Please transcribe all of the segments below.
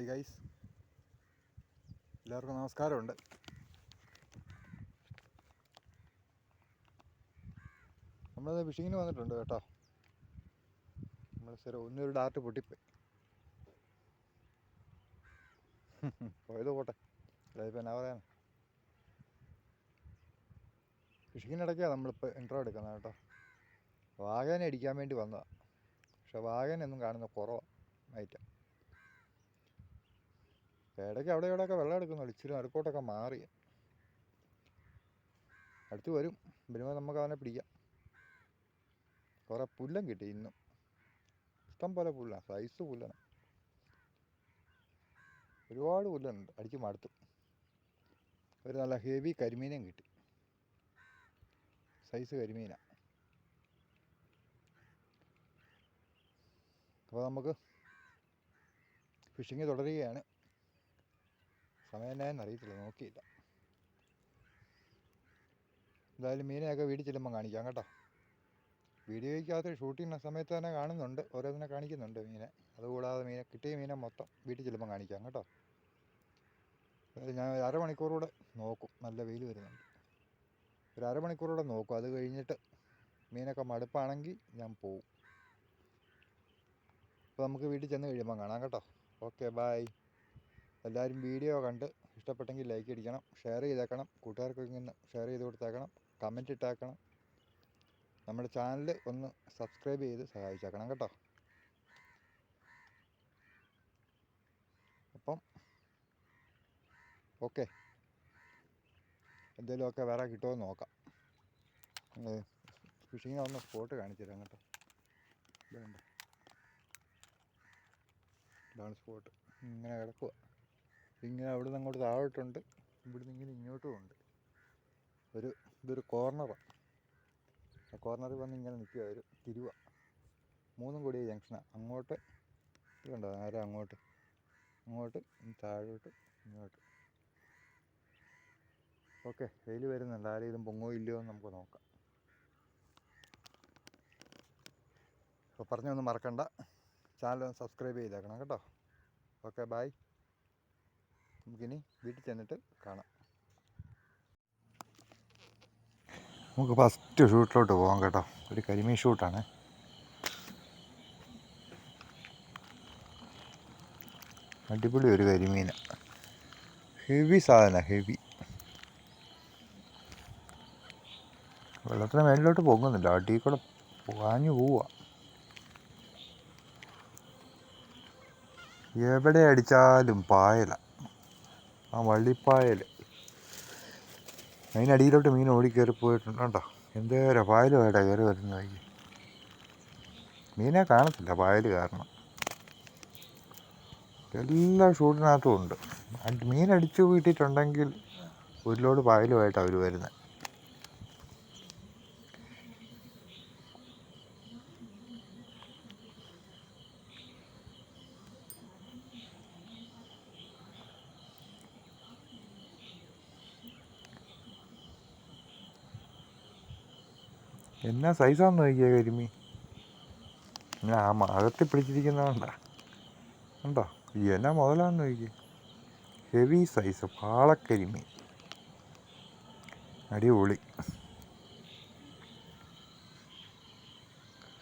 Hi guys എല്ലാവർക്കും നമസ്കാരമുണ്ട്. നമ്മൾ ഫിഷിങ്ങിന് വന്നിട്ടുണ്ട് കേട്ടോ. നമ്മൾ സ്ഥിരം ഒന്നൊരു ഡാർട്ട് പൊട്ടിപ്പോയി. പോയത് പോട്ടെ. ഇപ്പം എന്നാ പറയാൻ ഫിഷിങ്ങിനിടയ്ക്കാണ് നമ്മളിപ്പോൾ ഇൻട്രോ എടുക്കുന്നത് കേട്ടോ. വാഗനെ അടിക്കാൻ വേണ്ടി വന്നതാണ് പക്ഷെ വാഗനൊന്നും കാണുന്ന കുറവാണ് ഐറ്റം ഇടയ്ക്ക് അവിടെ ഇവിടെയൊക്കെ വെള്ളം എടുക്കുന്നുള്ളൂ ഇച്ചിരി നടുക്കോട്ടൊക്കെ മാറി. അടുത്ത് വരും. വരുമ്പോൾ നമുക്ക് അവനെ പിടിക്കാം. കുറേ പുല്ലം കിട്ടി ഇന്നും. ഇഷ്ടം പോലെ പുല്ലാണ് സൈസ് പുല്ലാണ്. ഒരുപാട് പുല്ലുണ്ട്. അടിച്ച് മടുത്തു. ഒരു നല്ല ഹെവി കരിമീനും കിട്ടി. സൈസ് കരിമീന. അപ്പോൾ നമുക്ക് ഫിഷിങ് തുടരുകയാണ്. സമയം അറിയത്തില്ല നോക്കിയില്ല. എന്തായാലും മീനെയൊക്കെ വീട്ടിൽ ചെല്ലുമ്പോൾ കാണിക്കാം കേട്ടോ. വീഡിയോയ്ക്കകത്ത് ഷൂട്ട് ചെയ്യുന്ന സമയത്ത് തന്നെ കാണുന്നുണ്ട് ഓരോന്നിനെ കാണിക്കുന്നുണ്ട് മീനെ. അതുകൂടാതെ മീനെ കിട്ടിയ മീനെ മൊത്തം വീട്ടിൽ ചെല്ലുമ്പോൾ കാണിക്കാം കേട്ടോ. ഞാൻ ഒരു അരമണിക്കൂറൂടെ നോക്കും നല്ല വെയിൽ വരുന്നുണ്ട്. ഒരു അരമണിക്കൂറൂടെ നോക്കും അത് കഴിഞ്ഞിട്ട് മീനൊക്കെ മടുപ്പാണെങ്കിൽ ഞാൻ പോവും. അപ്പോൾ നമുക്ക് വീട്ടിൽ ചെന്ന് കഴിയുമ്പോൾ കാണാം കേട്ടോ. ഓക്കെ ബായ് എല്ലാവരും വീഡിയോ കണ്ട് ഇഷ്ടപ്പെട്ടെങ്കിൽ ലൈക്ക് അടിക്കണം ഷെയർ ചെയ്തേക്കണം കൂട്ടുകാർക്കൊക്കെ ഇങ്ങനെ ഷെയർ ചെയ്ത് കൊടുത്തേക്കണം കമന്റ് ഇട്ടേക്കണം. നമ്മുടെ ചാനൽ ഒന്ന് സബ്സ്ക്രൈബ് ചെയ്ത് സഹായിച്ചേക്കണം കേട്ടോ. അപ്പം ഓക്കെ എന്തെങ്കിലുമൊക്കെ വേറെ കിട്ടുമോ എന്ന് നോക്കാം. ഫിഷിങ്ങിന് ഒന്ന് സ്പോട്ട് കാണിച്ചു തരാം കേട്ടോ. ഇതാണ് സ്പോട്ട് ഇങ്ങനെ കിടക്കുക ഇങ്ങനെ അവിടെ നിന്ന് അങ്ങോട്ട് താഴോട്ടുണ്ട്. ഇവിടുന്ന് ഇങ്ങനെ ഇങ്ങോട്ടും ഉണ്ട്. ഒരു ഇതൊരു കോർണറാണ് ആ. കോർണറിൽ വന്ന് ഇങ്ങനെ നിൽക്കുക. ഒരു തിരുവ. മൂന്നും കൂടിയ ജംഗ്ഷനാണ് അങ്ങോട്ട് ഇതുണ്ടോ നേരെ അങ്ങോട്ട്. അങ്ങോട്ട് താഴോട്ട് ഇങ്ങോട്ട്. ഓക്കെ വെയിൽ വരുന്നുണ്ട്. ആരും ഇതും പൊങ്ങോ ഇല്ലയോ എന്ന് നമുക്ക് നോക്കാം. അപ്പോൾ പറഞ്ഞൊന്നും മറക്കണ്ട. ചാനൽ ഒന്ന് സബ്സ്ക്രൈബ് ചെയ്തേക്കണം കേട്ടോ. ഓക്കെ ബായ് നമുക്കിനി വീട്ടിൽ ചെന്നിട്ട് കാണാം. നമുക്ക് ഫസ്റ്റ് ഷൂട്ടിലോട്ട് പോകാം കേട്ടോ. ഒരു കരിമീൻ ഷൂട്ടാണ്. അടിപൊളി ഒരു കരിമീൻ ഹെവി സാധന ഹെവി വെള്ളത്തിന് മേലിലോട്ട് പൊങ്ങുന്നില്ല. അടി കൂടെ പാഞ്ഞു പോവുക എവിടെ അടിച്ചാലും പായല. ആ വള്ളിപ്പായൽ അതിനടിയിലോട്ട് മീൻ ഓടിക്കേറി കയറി പോയിട്ടുണ്ട് കേട്ടോ എന്തേരം പായലുമായിട്ടാണ് കയറി വരുന്നത് മീനെ കാണത്തില്ല പായൽ കാരണം. എല്ലാ ഷൂട്ടിനകത്തും ഉണ്ട്. മീനടിച്ചു വീട്ടിട്ടുണ്ടെങ്കിൽ ഒരു ലോഡ് പായലുമായിട്ടാണ് അവർ വരുന്നത് എന്നാ സൈസാന്ന് നോക്കിയ കരിമീൻ? ആ മകത്തി പിടിച്ചിരിക്കുന്നതുകൊണ്ടാ. ഉണ്ടോ എന്നാ മുതലാന്ന് നോക്കിയേ. ഹെവി സൈസ് പാളക്കരിമീൻ. അടിപൊളി.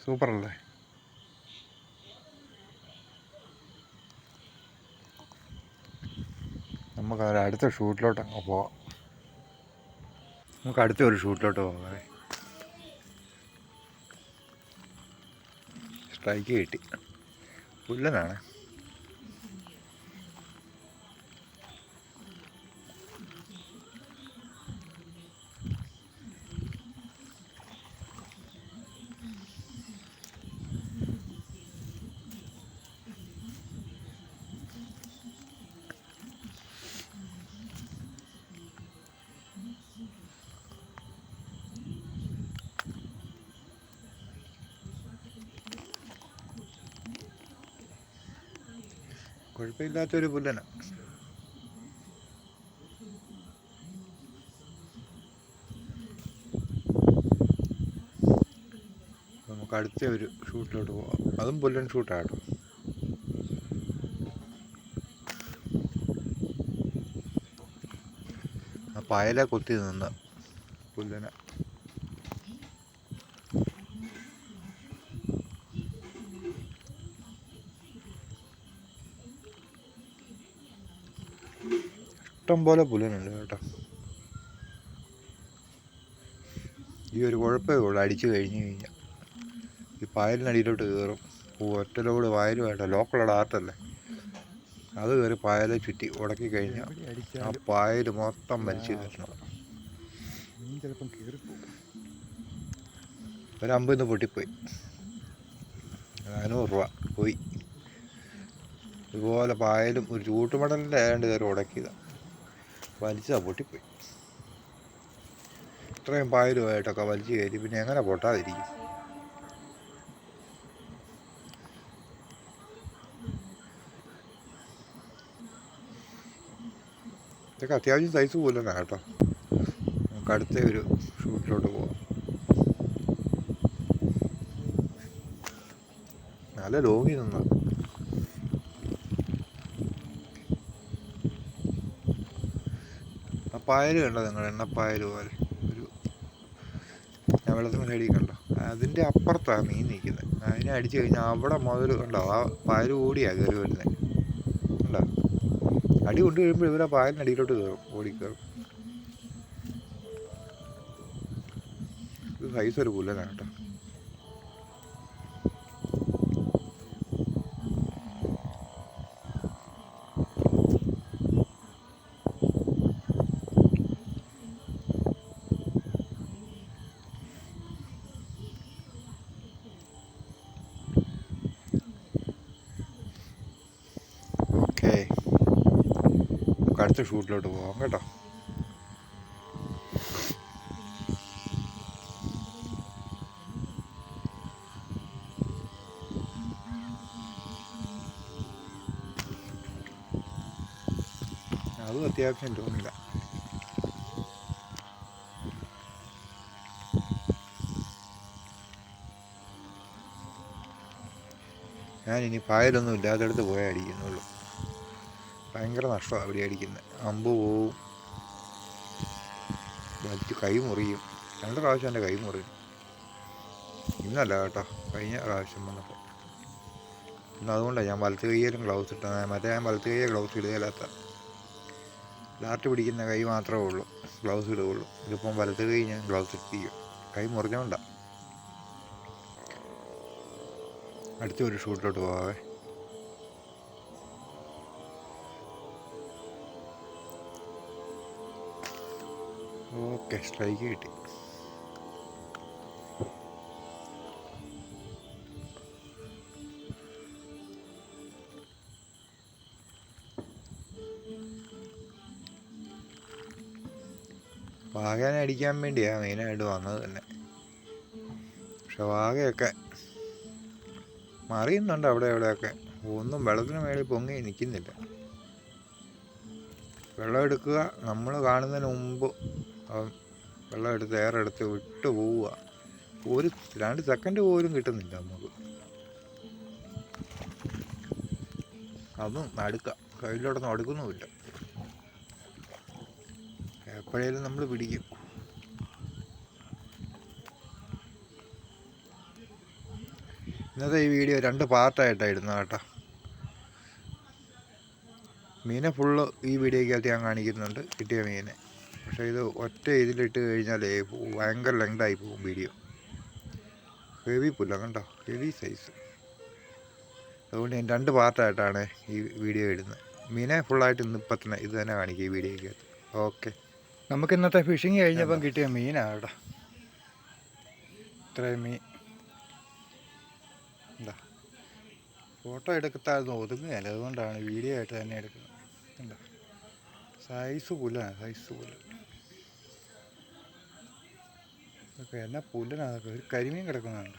സൂപ്പറല്ലേ? നമുക്ക് അവരടുത്ത ഷൂട്ടിലോട്ട് അങ്ങ് പോവാം. നമുക്ക് അടുത്ത ഒരു ഷൂട്ടിലോട്ട് പോകാം. സ്ട്രൈക്ക് കിട്ടി. പുല്ലനാണ്. കുഴപ്പമില്ലാത്തൊരു പുല്ലനാണ് നമുക്ക് അടുത്ത ഒരു ഷൂട്ടിലോട്ട് പോവാം. അതും പുല്ലൻ ഷൂട്ടാട്ടോ. ആ പായല കൊത്തി നിന്ന പുല്ലന. ഇഷ്ടം പോലെ പുല്ലിനുണ്ട് കേട്ടോ. ഈ ഒരു കുഴപ്പമേ ഉള്ളൂ. അടിച്ചു കഴിഞ്ഞു കഴിഞ്ഞാൽ ഈ പായലിനടിയിലോട്ട് കയറും. ഒറ്റ ലോഡ് പായലുമായിട്ടോ ലോക്കലോട് ആർട്ടല്ലേ അത് കയറി പായലെ ചുറ്റി ഉടക്കി കഴിഞ്ഞാൽ ആ പായൽ മൊത്തം വലിച്ചു കയറണം ഒരു പൊട്ടിപ്പോയി. നാനൂറ് രൂപ പോയി. ഇതുപോലെ പായലും ഒരു ചൂട്ടുമടലിന്റെ ഏതാണ്ട് കയറി ഉടക്കിയതാണ് വലിച്ചതാ പൊട്ടിപ്പോയി. ഇത്രയും പായലുമായിട്ടൊക്കെ വലിച്ചു കയറ്റി പിന്നെ എങ്ങനെ പൊട്ടാതിരിക്കും? ഇതൊക്കെ അത്യാവശ്യം സൈസ് പോലെയാണ് കേട്ടോ. നമുക്ക് അടുത്ത ഒരു ഷൂട്ടിലോട്ട് പോവാം. നല്ല ലോങ്ങി നിന്ന? ആ പായൽ കണ്ടോ നിങ്ങൾ? എണ്ണപ്പായൽ പോലെ. ഒരു ഞാൻ വെള്ളത്തിന് കണ്ടോ? അതിന്റെ അപ്പുറത്താണ് മീൻ നിൽക്കുന്നത്. അതിനെ അടിച്ചു കഴിഞ്ഞാൽ അവിടെ മുതൽ കണ്ടോ ആ പായൽ കൂടിയാണ് കയറി വരുന്നത് കണ്ടോ? അടി കൊണ്ട് കഴിയുമ്പോൾ ഇവരെ പായലിന് അടിയിലോട്ട് കയറും ഓടി കയറും ഇത് സൈസ് ഒരു പുല്ലനാണ് കേട്ടോ. അടുത്ത ഷൂട്ടിലോട്ട് പോകാം കേട്ടോ. അതും അത്യാവശ്യം തോന്നില്ല. ഞാനിനി പായലൊന്നും ഇല്ലാത്തടത്ത് പോയാൽ അടിക്കുന്നുള്ളൂ ഭയങ്കര നഷ്ടമാണ് അവിടെ അടിക്കുന്നത്. അമ്പ് പോവും. വലിച്ച് കൈ മുറിയും. രണ്ട് പ്രാവശ്യം എന്റെ കൈ മുറിയും ഇന്നല്ല കേട്ടോ. കഴിഞ്ഞ പ്രാവശ്യം വന്നപ്പോൾ. ഇന്ന് അതുകൊണ്ടാണ് ഞാൻ വലത്ത് കൈയിലും ഗ്ലൗസ് ഇട്ടത്. മറ്റേ ഞാൻ വലത്ത് കൈയെ ഗ്ലൗസ് ഇടുകയില്ലാത്ത. ഡാർട്ട് പിടിക്കുന്ന കൈ മാത്രമേ ഉള്ളൂ. ഗ്ലൗസ് ഇടുകയുള്ളൂ. ഇതിപ്പം വലത്ത് കൈ ഞാൻ ഗ്ലൗസ് ഇട്ടിരിക്കും. കൈ മുറിഞ്ഞോണ്ടാ. അടുത്ത ഒരു ഷൂട്ടിലോട്ട് പോവാവേ ഓക്കെ സ്ട്രൈക്ക് കിട്ടി. വാഗനെ അടിക്കാൻ വേണ്ടിയാണ് മെയിനായിട്ട് വന്നത് തന്നെ. പക്ഷെ വാഗയൊക്കെ മറിയുന്നുണ്ട് അവിടെ എവിടെയൊക്കെ ഒന്നും വെള്ളത്തിന് മേളിൽ പൊങ്ങി നിൽക്കുന്നില്ല. വെള്ളം എടുക്കുക നമ്മൾ കാണുന്നതിന് മുമ്പ് അവൻ വെള്ളം എടുത്ത് ഏറെടുത്ത് വിട്ട് പോവുക. ഒരു രണ്ട് സെക്കൻഡ് പോലും കിട്ടുന്നില്ല നമുക്ക്. അതും നടുക്ക. കയ്യിലോടൊന്നും അടുക്കുന്നുമില്ല. എപ്പോഴേലും നമ്മൾ പിടിക്കും. ഇന്നത്തെ ഈ വീഡിയോ രണ്ട് പാർട്ടായിട്ടായിരുന്നു കേട്ടോ. മീനെ ഫുള്ള് ഈ വീഡിയോക്കകത്ത് ഞാൻ കാണിക്കുന്നുണ്ട്. കിട്ടിയ മീനെ. പക്ഷേ ഇത് ഒറ്റ ഇതിലിട്ട് കഴിഞ്ഞാൽ ഭയങ്കര ലെങ്തായി പോകും വീഡിയോ ഹെവി പുല്ല കണ്ടോ? ഹെവി സൈസ് അതുകൊണ്ട് ഞാൻ രണ്ട് പാർട്ടായിട്ടാണ് ഈ വീഡിയോ ഇടുന്നത്. മീനെ ഫുള്ളായിട്ട് ഇന്ന് ഇപ്പം തന്നെ ഇത് തന്നെ കാണിക്കും ഈ വീഡിയോക്കകത്ത് ഓക്കെ നമുക്ക് ഇന്നത്തെ ഫിഷിങ് കഴിഞ്ഞപ്പം കിട്ടിയ മീനാണ് കേട്ടോ. ഇത്രയും മീൻ. എന്താ? ഫോട്ടോ എടുക്കത്തായിരുന്നു ഒതുങ്ങുകയല്ല? അതുകൊണ്ടാണ് വീഡിയോ ആയിട്ട് തന്നെ എടുക്കുന്നത്. എന്താ? സൈസ് പുല്ലാണ് സൈസ് പുല്ല് ഇതൊക്കെ എന്നാ പുല്ലിനാണ് ഒരു കരിമീൻ കിടക്കുന്നുണ്ട്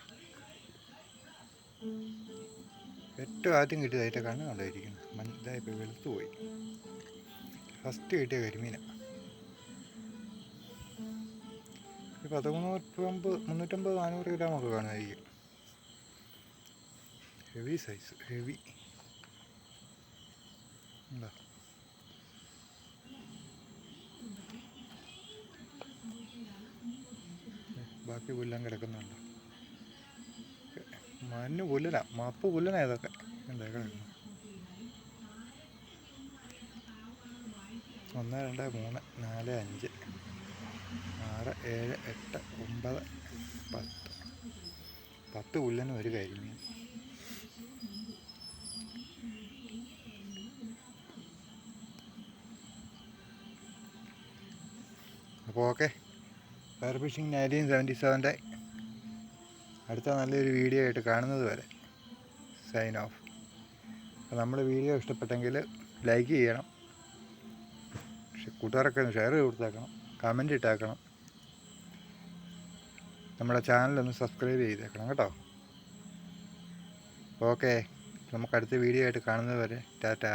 ഏറ്റവും ആദ്യം കിട്ടിയത് അതിന്റെ കണ്ണ് കണ്ടായിരിക്കുന്നു മഞ്ഞ ഇതായിപ്പോൾ വെളുത്തു പോയി. ഫസ്റ്റ് കിട്ടിയ കരിമീനാണ് ഒരു പതിമുന്നൂറ്റമ്പത് മുന്നൂറ്റമ്പത് നാനൂറ് ഗ്രാം ഒക്കെ കാണുമായിരിക്കും. ഹെവി സൈസ് ഹെവി എന്താ ബാക്കി പുല്ലാം കിടക്കുന്നുണ്ട്. മഞ്ഞ് പുല്ലന മപ്പ് പുല്ലന ഇതൊക്കെ എന്താ കിടക്കുന്നു ഒന്ന് രണ്ട് മൂന്ന് നാല് അഞ്ച് ആറ് ഏഴ് എട്ട് ഒമ്പത് പത്ത്. പത്ത് പുല്ലനും ഒരു കരിമീൻ അപ്പോൾ okay. Fire fishing nineteen seventy സെവന്റെ അടുത്ത നല്ലൊരു വീഡിയോ ആയിട്ട് കാണുന്നത് വരെ. സൈൻ ഓഫ് അപ്പോൾ നമ്മൾ വീഡിയോ ഇഷ്ടപ്പെട്ടെങ്കിൽ ലൈക്ക് ചെയ്യണം. കൂട്ടുകാരൊക്കെ ഷെയർ ചെയ്ത് കൊടുത്തേക്കണം. കമന്റ് ഇട്ടേക്കണം. നമ്മുടെ ചാനലൊന്ന് സബ്സ്ക്രൈബ് ചെയ്തേക്കണം കേട്ടോ. ഓക്കെ നമുക്ക് അടുത്ത വീഡിയോ ആയിട്ട് കാണുന്നത് വരെ. ടാറ്റാ